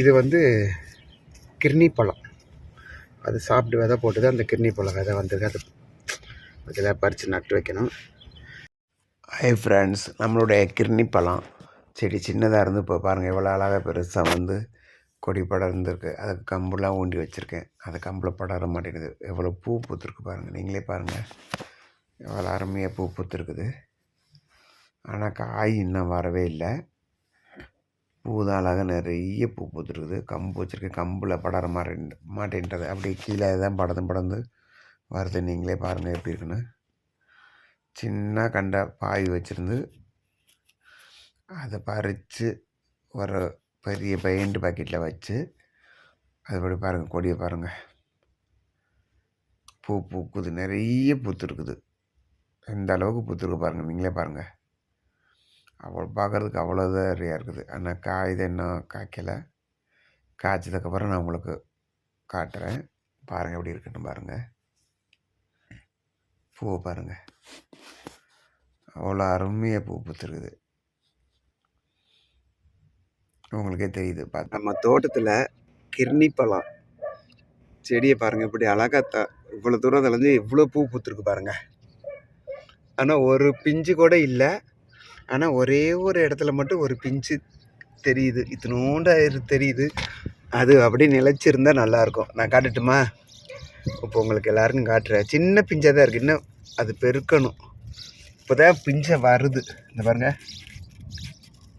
இது வந்து கிர்னி பழம். அது சாப்பிட்டு விதை போட்டு தான் அந்த கிர்னி பழம் விதை வந்திருக்கு அது அதில் பறித்து நட்டு வைக்கணும். ஹை ஃப்ரெண்ட்ஸ் நம்மளுடைய கிர்னி பழம். செடி சின்னதாக இருந்து இப்போ பாருங்கள் எவ்வளோ அழகாக பெருசாக வந்து கொடி படர்ந்துருக்கு. அதுக்கு கம்புலாம் ஊண்டி வச்சுருக்கேன். அது கம்பில் படர மாட்டேங்குது. எவ்வளோ பூ பூத்துருக்கு பாருங்கள் நீங்களே பாருங்கள் எவ்வளோ அருமையாக பூ பூத்துருக்குது. ஆனால் காய் இன்னும் வரவே இல்லை. பூ தான் அழகாக நிறைய பூ பூத்துருக்குது. கம்பு வச்சுருக்கேன். கம்பில் படர மாட்டேன் மாட்டேன்றது. அப்படியே கீழே தான் படந்து படந்து வருது. நீங்களே பாருங்கள் எப்படி இருக்குன்னு. சின்ன கண்ட பாய் வச்சுருந்து அதை பறித்து ஒரு பெரிய பெயிண்ட் பாக்கெட்டில் வச்சு அதுபடி பாருங்கள் கொடியை பாருங்கள் பூ பூக்குது. நிறைய பூத்துருக்குது. எந்த அளவுக்கு பூத்துருக்கு பாருங்கள் நீங்களே பாருங்கள் அவ்வளோ பார்க்குறதுக்கு அவ்வளோ நிறையா இருக்குது. ஆனால் காய் தான் இன்னும் காய்க்கலை? காய்ச்சதுக்கப்புறம் நான் உங்களுக்கு காட்டுறேன். பாருங்கள் எப்படி இருக்குன்னு பாருங்கள் பூவை பாருங்கள் அவ்வளோ அருமையாக பூ பூத்துருக்குது. உங்களுக்கே தெரியுது பார்த்து. நம்ம தோட்டத்தில் கிர்னி பழம். செடியை பாருங்கள் இப்படி அழகாக த இவ்வளோ தூரம் விளைஞ்சு இவ்வளோ பூ பூத்துருக்கு பாருங்கள் ஆனால் ஒரு பிஞ்சு கூட இல்லை. ஆனால் ஒரே ஒரு இடத்துல மட்டும் ஒரு பிஞ்சு தெரியுது. இத்தினோண்டு தெரியுது. அது அப்படியே நிலச்சிருந்தா நல்லாயிருக்கும் நான் காட்டட்டுமா? இப்போ உங்களுக்கு எல்லாருக்கும் காட்டுறேன். சின்ன பிஞ்சாக தான் இருக்குது இன்னும் அது பெருக்கணும். இப்போ தான் பிஞ்சை வருது. இந்த பாருங்கள்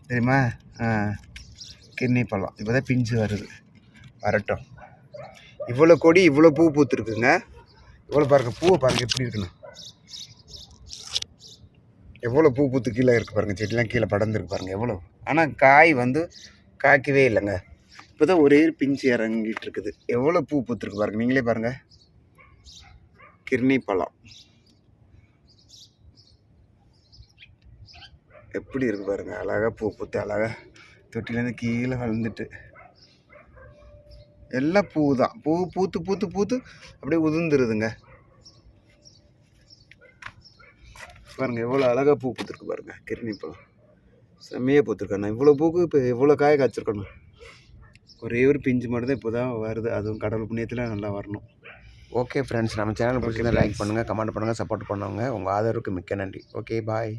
தெரியுமா? ஆ. கிண்ணி பழம். இப்போ தான் பிஞ்சு வருது. வரட்டும். இவ்வளோ கொடி இவ்வளோ பூ பூத்துருக்குங்க. இவ்வளோ பாருங்கள் பூவை பாருங்கள் எப்படி இருக்குண்ணா எவ்வளோ பூ பூத்து கீழே இருக்குது பாருங்கள் செடிலாம் கீழே படர்ந்துருக்கு பாருங்கள் எவ்வளோ ஆனால் காய் வந்து காய்க்கவே இல்லைங்க. இப்போ தான் ஒரே பிஞ்சு இறங்கிட்டு இருக்குது எவ்வளோ பூ பூத்துருக்கு பாருங்கள் நீங்களே பாருங்கள் கிர்னி பழம் எப்படி இருக்கு பாருங்க. அழகாக பூ பூத்து அழகாக தொட்டிலேருந்து கீழே வளர்ந்துட்டு. எல்லாம் பூ தான் பூ பூத்து பூத்து பூத்து அப்படியே உதிர்ந்துருதுங்க. பாருங்க எவ்வளோ அழகாக பூ பூத்துருக்கு பாருங்க கிருணி பழம். செம்மையாக பூத்துருக்கண்ணா இவ்வளோ பூக்கு இப்போ எவ்வளோ காய காய்ச்சிருக்கணும். ஒரே ஒரு பிஞ்சு மட்டும் தான் இப்போ தான் வருது. அதுவும் கடவுள் புண்ணியத்தில் நல்லா வரணும். ஓகே ஃப்ரெண்ட்ஸ் நம்ம சேனல் பிடிச்சிருந்தா லைக் பண்ணுங்கள் கமெண்ட் பண்ணுங்கள் சப்போர்ட் பண்ணுவாங்க. உங்கள் ஆதரவுக்கு மிக்க நன்றி. Okay bye